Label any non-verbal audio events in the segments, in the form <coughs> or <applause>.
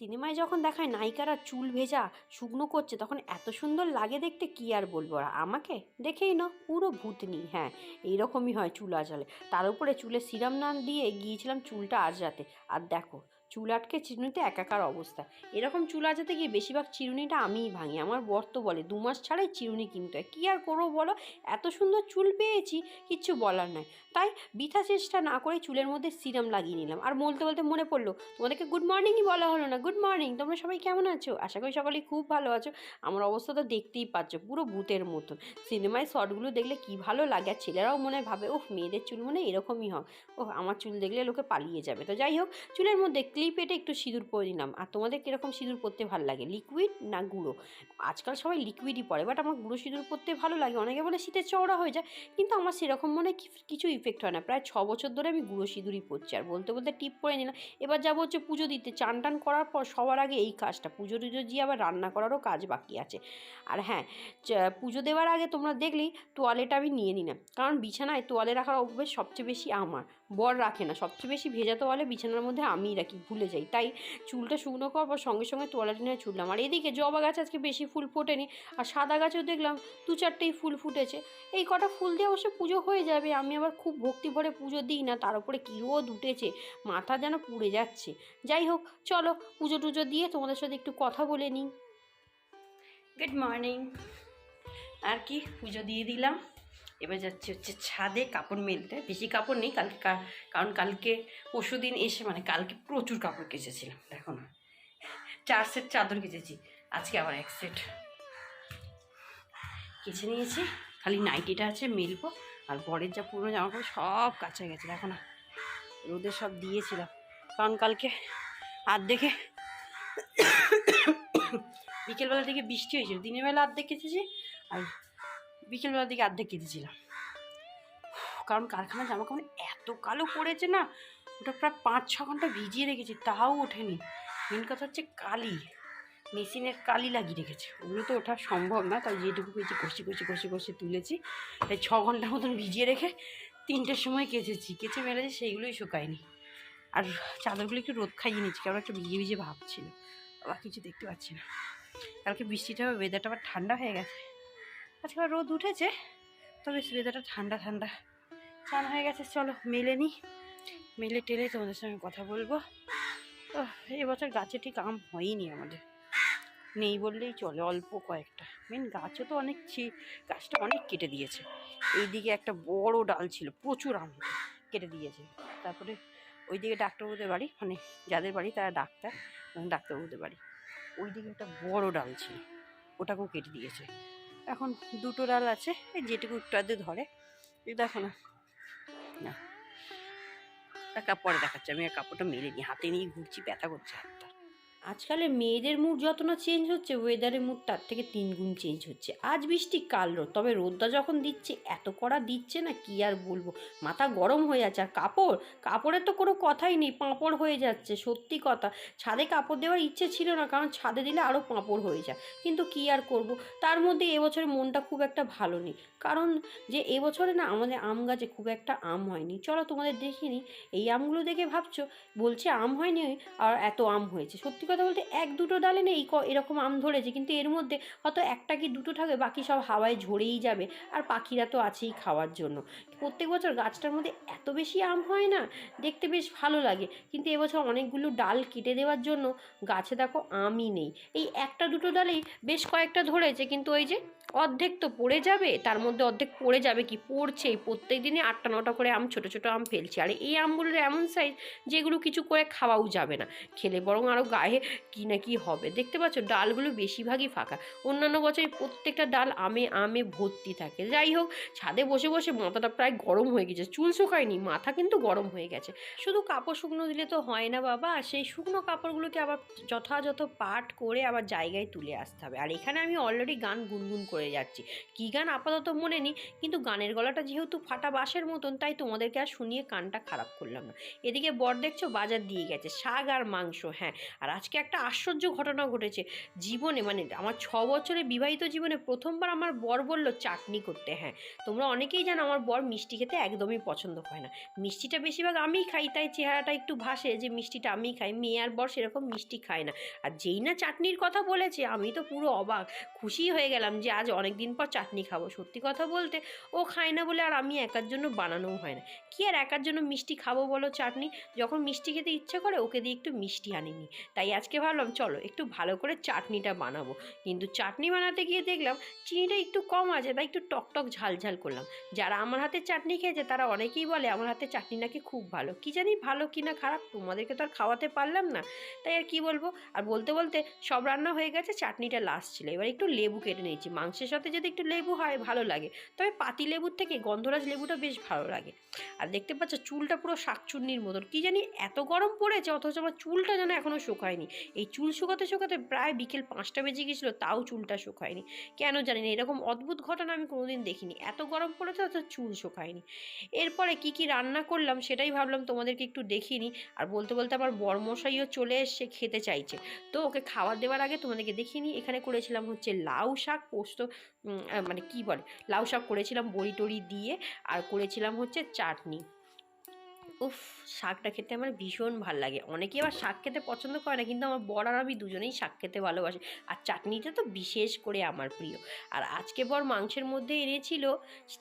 সিনেমায় যখন দেখায় নায়িকারা চুল ভেজা, শুকনো করছে, তখন এত সুন্দর লাগে দেখতে কি আর বলব আর আমাকে? দেখেই না পুরো ভূতনি হ্যাঁ এইরকমই হয় চুল আজালে তার উপরে চুলে সিরাম না দিয়ে গিয়েছিলাম চুলটা আজরাতে আর দেখো চুল আটকে চিরুনিতে একাকার অবস্থা। এরকম চুল আজাতে গিয়ে বেশিরভাগ চিরুনিটা আমিই ভাঙি। আমার বর তো বলে, দু মাস ছাড়াই চিরুনি কিনতে হয়। কী আর করব বলো? এত সুন্দর চুল পেয়েছি, কিচ্ছু বলার নয় তাই বৃথা চেষ্টা না করে চুলের মধ্যে সিরাম লাগিয়ে নিলাম। আর বলতে বলতে মনে পড়ল, তোমাদেরকে গুড মর্নিংই বলা হলো না। গুড মর্নিং তোমরা সবাই কেমন আছো? আশা করি সকলেই খুব ভালো আছো। আমার অবস্থা তো দেখতেই পাচ্ছ, পুরো ভূতের মতন। সিনেমায় শর্টগুলো দেখলে কি ভালো লাগে, আর ছেলেরাও মনে ভাবে, ওহ, মেয়েদের চুল মনে এরকমই হয়। ওহ, আমার চুল দেখলে লোকে পালিয়ে যাবে। তো যাই হোক, চুলের মধ্যে ক্লিপ এটে একটু সিঁদুর পরে নিলাম। আর তোমাদের কীরকম সিঁদুর পরতে ভালো লাগে? লিকুইড না গুঁড়ো? আজকাল সবাই লিকুইডই পরে বাট আমার গুঁড়ো সিঁদুর পরতে ভালো লাগে। অনেকে বলে শীতের চওড়া হয়ে যায়, কিন্তু আমার সেরকম মনে কিছু ইফেক্ট হয় না। প্রায় ছ বছর ধরে আমি গুঁড়ো সিঁদুরই পরছি। আর বলতে বলতে টিপ পরে নিলাম। এবার যাব হচ্ছে পুজো দিতে। চান টান করার পর সবার আগে এই কাজটা। পুজো টুজো দিয়ে আবার রান্না করারও কাজ বাকি আছে। আর হ্যাঁ পুজো দেওয়ার আগে তোমরা দেখলেই তোয়ালেটা আমি নিয়ে নিলাম। কারণ বিছানায় তোয়ালে রাখার অভ্যেস সবচেয়ে বেশি আমার। বর রাখে না। সবচেয়ে বেশি ভেজা তোয়ালে বিছানার মধ্যে আমিই রাখি, ভুলে যাই। তাই চুলটা শুকনো করার পর সঙ্গে সঙ্গে তোয়ালেটা নিয়ে ছুটলাম। আর এদিকে জবা গাছ আজকে বেশি ফুল ফোটেনি, আর সাদা গাছেও দেখলাম দু চারটেই ফুল ফুটেছে। এই কটা ফুল দিয়ে অবশ্য পুজো হয়ে যাবে, আমি আবার খুব ভক্তি ভরে পুজো দিই না, তার উপরে কী উঠেছে, মাথা যেন পুড়ে যাচ্ছে। যাই হোক, চলো পুজো টুজো দিয়ে তোমাদের সাথে একটু কথা বলে নিই। গুড মর্নিং আর কি পুজো দিয়ে দিলাম? এবার যাচ্ছে হচ্ছে ছাদে কাপড় মেলতে। বেশি কাপড় নেই, কালকে কারণ কালকে পরশু দিন এসে মানে কালকে প্রচুর কাপড় কেচেছিলাম, দেখো না। চার সেট চাদর কেচেছি, আজকে আবার এক সেট। কেচে নিয়েছি, খালি নাইটিটা আছে মেলবো, আর বরের যা পুরনো জামা কাপড় সব কাঁচা গেছে, দেখো না। রোদে সব দিয়েছিলাম, কারণ কালকে আর দেখে <coughs> বিকেলবেলা থেকে বৃষ্টি হয়েছিল, দিনের বেলা অর্ধেক কেটেছি আর বিকেলবেলার দিকে অর্ধেক কেটেছিলাম। কারণ কারখানার জামা কাপড় এত কালো পড়েছে না, ওটা প্রায় পাঁচ ছ ঘণ্টা ভিজিয়ে রেখেছি, তাও ওঠেনি। মেন কথা হচ্ছে কালি, মেশিনের কালি লাগিয়ে রেখেছে। ওগুলো তো ওঠা সম্ভব না, তাই যেটুকু পেয়েছি কষি কষি কষি কষি তুলেছি। তাই ছ ঘণ্টার মতন ভিজিয়ে রেখে তিনটের সময় কেচেছি। কেচে মেরেছি সেইগুলোই শুকায়নি। আর চাদরগুলো একটু রোদ খাইয়ে নিচ্ছি কারণ একটু ভিজে ভিজে ভাব ছিল। আবার কিছু দেখতে পাচ্ছি না। কালকে বৃষ্টিটা ওয়েদারটা আবার ঠান্ডা হয়ে গেছে। আজকে রোদ উঠেছে তবে সুবিধাটা ঠান্ডা ঠান্ডা। চান হয়ে গেছে চলো মেলে নি। মেলে টেলে তোমাদের সঙ্গে কথা বলব। আহ, এবছর গাছে ঠিক আম হয়নি আমাদের। নেই বললেই চলে অল্প কয়েকটা। মেন গাছও তো অনেক ছি গাছটা অনেক কেটে দিয়েছে। এইদিকে একটা বড় ডাল ছিল প্রচুর আম কেটে দিয়েছে। তারপরে ওইদিকে ডাক্তারবাবুদের বাড়ি মানে যাদের বাড়ি তারা ডাক্তার ডাক্তারবাবুদের বাড়ি। ওইদিকে একটা বড় ডাল ছিল ওটাকেও কেটে দিয়েছে। এখন দুটো ডাল আছে, এই যেটুকু একটু আধে ধরে। দেখো না। না। পরে দেখাচ্ছে, আমি কাপড়টা মেলে নিই হাতে নিয়ে ঘুরছি, ব্যথা করছে হাতটা। আজকালে মেয়েদের মুড যত না চেঞ্জ হচ্ছে ওয়েদারের মুড তার থেকে তিন গুণ চেঞ্জ হচ্ছে। আজ বৃষ্টি, কাল রোদ। তবে রোদটা যখন দিচ্ছে, এত কড়া দিচ্ছে না, কি আর বলব? মাথা গরম হয়ে যাচ্ছে। আর কাপড়? কাপড়ের তো কোনো কথাই নেই, পাঁপড় হয়ে যাচ্ছে, সত্যি কথা। ছাদে কাপড় দেওয়ার ইচ্ছে ছিল না, কারণ ছাদে দিলে আরও পাঁপড় হয়ে যায়। কিন্তু কি আর করব? তার মধ্যে এবছরে মনটা খুব একটা ভালো নেই। কারণ যে এবছরে না, আমাদের আম গাছে খুব একটা আম হয়নি। চলো তোমাদের দেখিনি এই আমগুলো দেখে ভাবছ? বলছে আম হয়নি, আর এত আম হয়েছে। সত্যি কথা বলতে এক দুটো ডালে নেই এরকম আম ধরেছে। কিন্তু এর মধ্যে হয়তো একটা কি দুটো থাকে বাকি সব হাওয়ায় ঝরেই যাবে। আর পাখিরা তো আছেই খাওয়ার জন্য। প্রত্যেক বছর গাছটার মধ্যে এত বেশি আম হয় না, দেখতে বেশ ভালো লাগে। কিন্তু এবছর অনেকগুলো ডাল কেটে দেওয়ার জন্য গাছে দেখো আমই নেই। এই একটা দুটো ডালেই বেশ কয়েকটা ধরেছে। কিন্তু ওই যে অর্ধেক তো পড়ে যাবে, তার মধ্যে অর্ধেক পড়ে যাবে কি? পড়ছে প্রত্যেক দিনে আটটা, নটা করে আম, ছোটো ছোটো আম ফেলছে। আর এই আমগুলোর এমন সাইজ যেগুলো কিছু করে খাওয়াও যাবে না। খেলে বরং আরও গায়ে কি না কি হবে। দেখতে পাচ্ছ, ডালগুলো বেশিরভাগই ফাঁকা। অন্যান্য বছর প্রত্যেকটা ডাল আমে আমে ভর্তি থাকে। যাই হোক, ছাদে বসে বসে মাথাটা প্রায় গরম হয়ে গেছে। চুল শুকায়নি, মাথা কিন্তু গরম হয়ে গেছে। শুধু কাপড় শুকনো দিলে তো হয় না বাবা। সেই শুকনো কাপড়গুলোকে আবার যথাযথ পাট করে আবার জায়গায় তুলে আসতে হবে। আর এখানে আমি অলরেডি গান গুনগুন করে যাচ্ছি। কী গান আপাতত মনে নেই, কিন্তু গানের গলাটা যেহেতু ফাটা বাঁশের মতন, তাই তোমাদেরকে আর শুনিয়ে কানটা খারাপ করলাম না। এদিকে বর দেখছ বাজার দিয়ে গেছে, শাক আর মাংস হ্যাঁ। আর আজকে একটা আশ্চর্য ঘটনা ঘটেছে। জীবনে মানে আমার ছ বছরে বিবাহিত জীবনে প্রথমবার আমার বর বলল, চাটনি করতে হ্যাঁ। তোমরা অনেকেই জানো আমার বর মিষ্টি খেতে একদমই পছন্দ করে না। মিষ্টিটা বেশিরভাগ আমিই খাই, তাই চেহারাটা একটু ভাসে যে মিষ্টিটা আমিই খাই। মেয়ে আর বর সেরকম মিষ্টি খায় না। আর যেই না চাটনির কথা বলেছে, আমি তো পুরো অবাক। খুশি হয়ে গেলাম যে আজ অনেক দিন পর চাটনি খাব। সত্যি কথা বলতে ও খায় না বলে আর আমি একার জন্য বানানোও হয় না। কি আর একার জন্য মিষ্টি খাব বলো চাটনি? যখন মিষ্টি খেতে ইচ্ছে করে ওকে দিয়ে একটু মিষ্টি আনিনি। তাই আজকে ভাবলাম, চলো একটু ভালো করে চাটনিটা বানাবো। কিন্তু চাটনি বানাতে গিয়ে দেখলাম, চিনিটা একটু কম আছে, তাই একটু টকটক ঝাল ঝাল করলাম। যারা আমার হাতে চাটনি খেয়েছে, তারা অনেকেই বলে, আমার হাতে চাটনি নাকি খুব ভালো। কি জানি ভালো কি না খারাপ, তোমাদেরকে তো আর খাওয়াতে পারলাম না। তাই আর কি বলব? আর বলতে বলতে সব রান্না হয়ে গেছে, চাটনিটা লাস্ট ছিল। এবার একটু লেবু কেটে নিয়েছি মাংসের সাথে যদি একটু লেবু হয়, ভালো লাগে। তবে পাতি লেবুর থেকে গন্ধরাজ লেবুটা বেশ ভালো লাগে। আর দেখতে পাচ্ছ, চুলটা পুরো শাকচুন্নির মতন। কি জানি এত গরম পড়েছে, অথচ আমার চুলটা যেন এখনও শুকায়নি। এই চুল শুকাতে শুকাতে প্রায় বিকেল পাঁচটা বেজে গেছিল, তাও চুলটা শুকায়নি। কেন জানি না এরকম অদ্ভুত ঘটনা আমি কোনোদিন দেখিনি। এত গরম পড়েছে, অথচ চুল শুকায়নি। এরপরে কি কি রান্না করলাম, সেটাই ভাবলাম তোমাদেরকে একটু দেখিনি আর বলতে বলতে আমার বরমশাইও চলে এসছে, খেতে চাইছে। তো ওকে খাবার দেওয়ার আগে তোমাদেরকে দেখিনি এখানে করেছিলাম হচ্ছে লাউ শাক, পোস্ত মানে কি বলে, লাউ শাক করেছিলাম বড়ি টড়ি দিয়ে, আর করেছিলাম হচ্ছে চাটনি। উফ, শাকটা খেতে আমার ভীষণ ভালো লাগে। অনেকেই আবার শাক খেতে পছন্দ করে না, কিন্তু আমার বর আর আমি দুজনেই শাক খেতে ভালোবাসি। আর চাটনিটা তো বিশেষ করে আমার প্রিয়। আর আজকে বর মাংসের মধ্যে এনেছিল,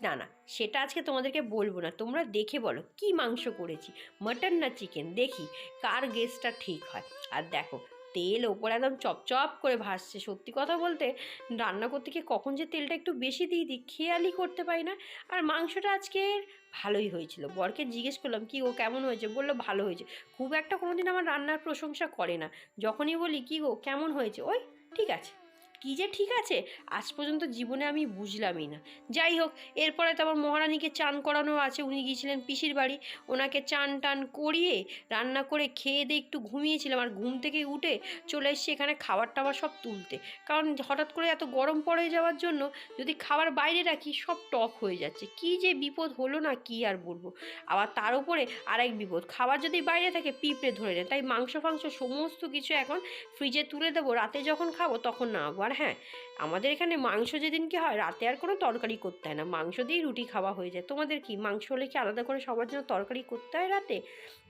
না না, সেটা আজকে তোমাদেরকে বলব না। তোমরা দেখে বলো, কি মাংস করেছি? মাটন না চিকেন দেখি, কার গেসটা ঠিক হয়? আর দেখো তেল ওপরে একদম চপচপ করে ভাসছে সত্যি কথা বলতে, রান্না করতে গিয়ে কখন যে তেলটা একটু বেশি দিয়ে দিই, খেয়ালই করতে পারি না। আর মাংসটা আজকে ভালোই হয়েছিল। বরকে জিজ্ঞেস করলাম, কি ও কেমন হয়েছে? বলল, ভালো হয়েছে। খুব একটা কোনোদিন আমার রান্নার প্রশংসা করে না। যখনই বলি, কি গো, কেমন হয়েছে? ওই, ঠিক আছে। কী যে ঠিক আছে? আজ পর্যন্ত জীবনে আমি বুঝলামই না। যাই হোক, এরপরে তো আবার মহারানীকে চান করানো আছে। উনি গিয়েছিলেন পিসির বাড়ি। ওনাকে চান টান করিয়ে রান্না করে খেয়ে দিয়ে একটু ঘুমিয়েছিলাম। আর ঘুম থেকে উঠে চলে এসেছি এখানে খাবার টাবার সব তুলতে। কারণ হঠাৎ করে এত গরম পড়ে যাওয়ার জন্য যদি খাবার বাইরে রাখি, সব টক হয়ে যাচ্ছে। কি যে বিপদ হলো না কি আর বলব? আবার তার উপরে আরেক বিপদ। খাবার যদি বাইরে থাকে, পিঁপড়ে ধরে নেয়। তাই মাংস ফাংস সমস্ত কিছু এখন ফ্রিজে তুলে দেবো। রাতে যখন খাব, তখন না আর হ্যাঁ আমাদের এখানে মাংস যেদিনকে হয়, রাতে আর কোনো তরকারি করতে হয় না। মাংস দিয়েই রুটি খাওয়া হয়ে যায়। তোমাদের কি মাংস হলে কি আলাদা করে সবার জন্য তরকারি করতে হয় রাতে?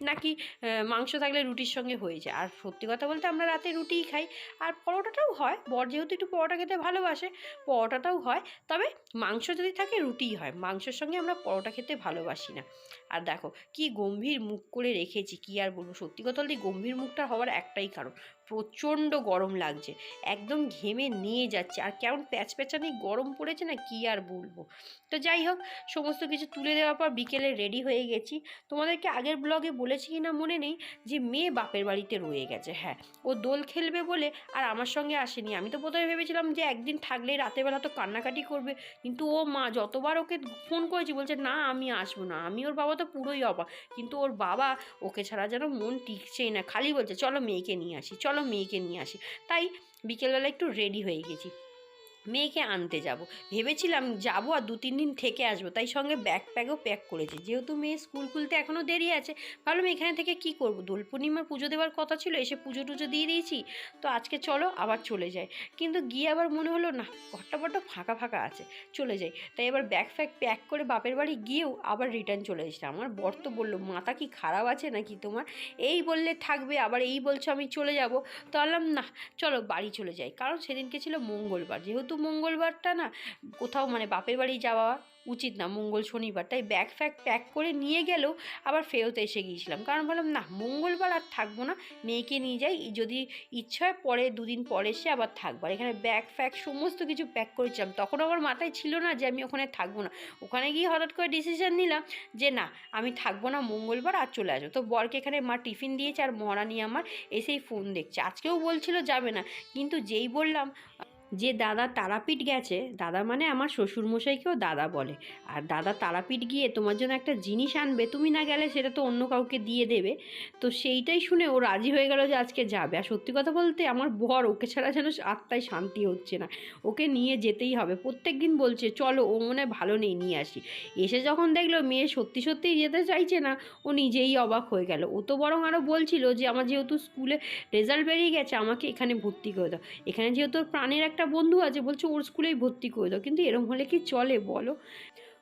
নাকি মাংস থাকলে রুটির সঙ্গে হয়ে যায়? আর সত্যি কথা বলতে আমরা রাতে রুটিই খাই। আর পরোটাটাও হয়। বর যেহেতু একটু পরোটা খেতে ভালোবাসে, পরোটাটাও হয়। তবে মাংস যদি থাকে, রুটিই হয়। মাংসের সঙ্গে আমরা পরোটা খেতে ভালোবাসি না। আর দেখো, কি গম্ভীর মুখ করে রেখেছি, কি আর বলব? সত্যি কথা বলতে গম্ভীর মুখটা হওয়ার একটাই কারণ। প্রচণ্ড গরম লাগছে। একদম ঘেমে নিয়ে যাচ্ছে। আর কেমন প্যাচ প্যাচানি গরম পড়েছে না কি আর বলব? তো যাই হোক, সমস্ত কিছু তুলে দেওয়ার পর বিকেলে রেডি হয়ে গেছি। তোমাদেরকে আগের ব্লগে বলেছি কি না মনে নেই যে, মেয়ে বাপের বাড়িতে রয়ে গেছে হ্যাঁ। ও দোল খেলবে বলে আর আমার সঙ্গে আসেনি। আমি তো প্রথমে ভেবেছিলাম যে, একদিন থাকলেই রাতেরবেলা তো কান্নাকাটি করবে। কিন্তু ও মা যতবার ওকে ফোন করেছি বলছে, না, আমি আসব না। আমি ওর বাবা তো পুরোই অবাক। কিন্তু ওর বাবা ওকে ছাড়া যেন মন টিকছেই না। খালি বলছে, চলো মেয়েকে নিয়ে আসি, চলো মেয়েকে নিয়ে আসি। তাই বিকেলবেলা একটু রেডি হয়ে গেছি। মেয়েকে আনতে যাব। ভেবেছিলাম যাব আর দু তিন দিন থেকে আসব, তাই সঙ্গে ব্যাগ প্যাগও প্যাক করেছি। যেহেতু মেয়ে স্কুল খুলতে এখনও দেরি আছে, ভাবলাম এখানে থেকে কি করব? দোল পূর্ণিমার পুজো দেওয়ার কথা ছিল, এসে পুজো টুজো দিয়ে দিয়েছি, তো আজকে চলো আবার চলে যাই। কিন্তু গিয়ে আবার মনে হলো, না, ঘরটা বড্ড ফাঁকা ফাঁকা আছে, চলে যাই। তাই এবার ব্যাগ ফ্যাগ প্যাক করে বাপের বাড়ি গিয়েও আবার রিটার্ন চলে এসেছে আমার বর তো বলল, মাথা কি খারাপ আছে নাকি তোমার? এই বললে থাকবে, আবার এই বলছো আমি চলে যাব। তো বললাম, না, চলো বাড়ি চলে যাই। কারণ সেদিনকে ছিল মঙ্গলবার, যেহেতু মঙ্গলবারটা না কোথাও মানে বাপের বাড়ি যাওয়া উচিত না মঙ্গল শনিবার। তাই ব্যাগ ফ্যাগ প্যাক করে নিয়ে গেলেও আবার ফেরত এসে গিয়েছিলাম। কারণ বললাম, না, মঙ্গলবার আর থাকব না, মেয়েকে নিয়ে যাই। যদি ইচ্ছা হয় পরে, দুদিন পরে এসে আবার থাকব। আর এখানে ব্যাগ ফ্যাগ সমস্ত কিছু প্যাক করেছিলাম। তখন আমার মাথায় ছিল না যে আমি ওখানে থাকব না। ওখানে গিয়ে হঠাৎ করে ডিসিশন নিলাম যে, না, আমি থাকব না, মঙ্গলবার আর চলে আসব। তো বরকে এখানে মা টিফিন দিয়েছে আর মহারানি আমার এসেই ফোন দেখছে। আজকেও বলছিল যাবে না। কিন্তু যেই বললাম যে দাদা তারাপীঠ গেছে, দাদা মানে আমার শ্বশুরমশাইকেও দাদা বলে। আর দাদা তারাপীঠ গিয়ে তোমার জন্য একটা জিনিস আনবে, তুমি না গেলে সেটা তো অন্য কাউকে দিয়ে দেবে। তো সেইটাই শুনে ও রাজি হয়ে গেল যে আজকে যাবে। আর সত্যি কথা বলতে আমার বর ওকে ছাড়া যেন আত্মায় শান্তি হচ্ছে না। ওকে নিয়ে যেতেই হবে। প্রত্যেক দিন বলছে, চলো, ও মনে ভালো নেই, নিয়ে আসি। এসে যখন দেখল মেয়ে সত্যি সত্যিই যেতে চাইছে না, ও নিজেই অবাক হয়ে গেল। ও তো বরং আরও বলছিল যে, আমার যেহেতু স্কুলে রেজাল্ট বেরিয়ে গেছে, আমাকে এখানে ভর্তি করে দাও। এখানে যেহেতু প্রাণের একটা বন্ধু আছে, বলছে ওর স্কুলেই ভর্তি করে দাও। কিন্তু এরম হলে কি চলে বলো?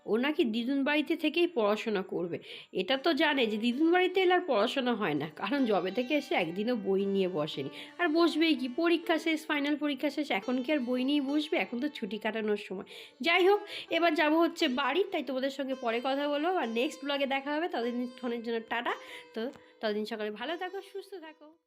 ও নাকি দিদুন বাড়িতে থেকেই পড়াশোনা করবে। এটা তো জানে যে দিদুন বাড়িতে এলে আর পড়াশোনা হয় না। কারণ জবে থেকে এসে একদিনও বই নিয়ে বসেনি। আর বসবেই কি? পরীক্ষা শেষ ফাইনাল পরীক্ষা শেষ, এখন কি আর বই নিয়ে বসবে? এখন তো ছুটি কাটানোর সময়। যাই হোক, এবার যাব হচ্ছে বাড়ি, তাই তোমাদের সঙ্গে পরে কথা বলব। আর নেক্সট ব্লগে দেখা হবে। ততদিন ফোনের জন্য টাটা। তো ততদিন সকালে ভালো থাকো, সুস্থ থাকো।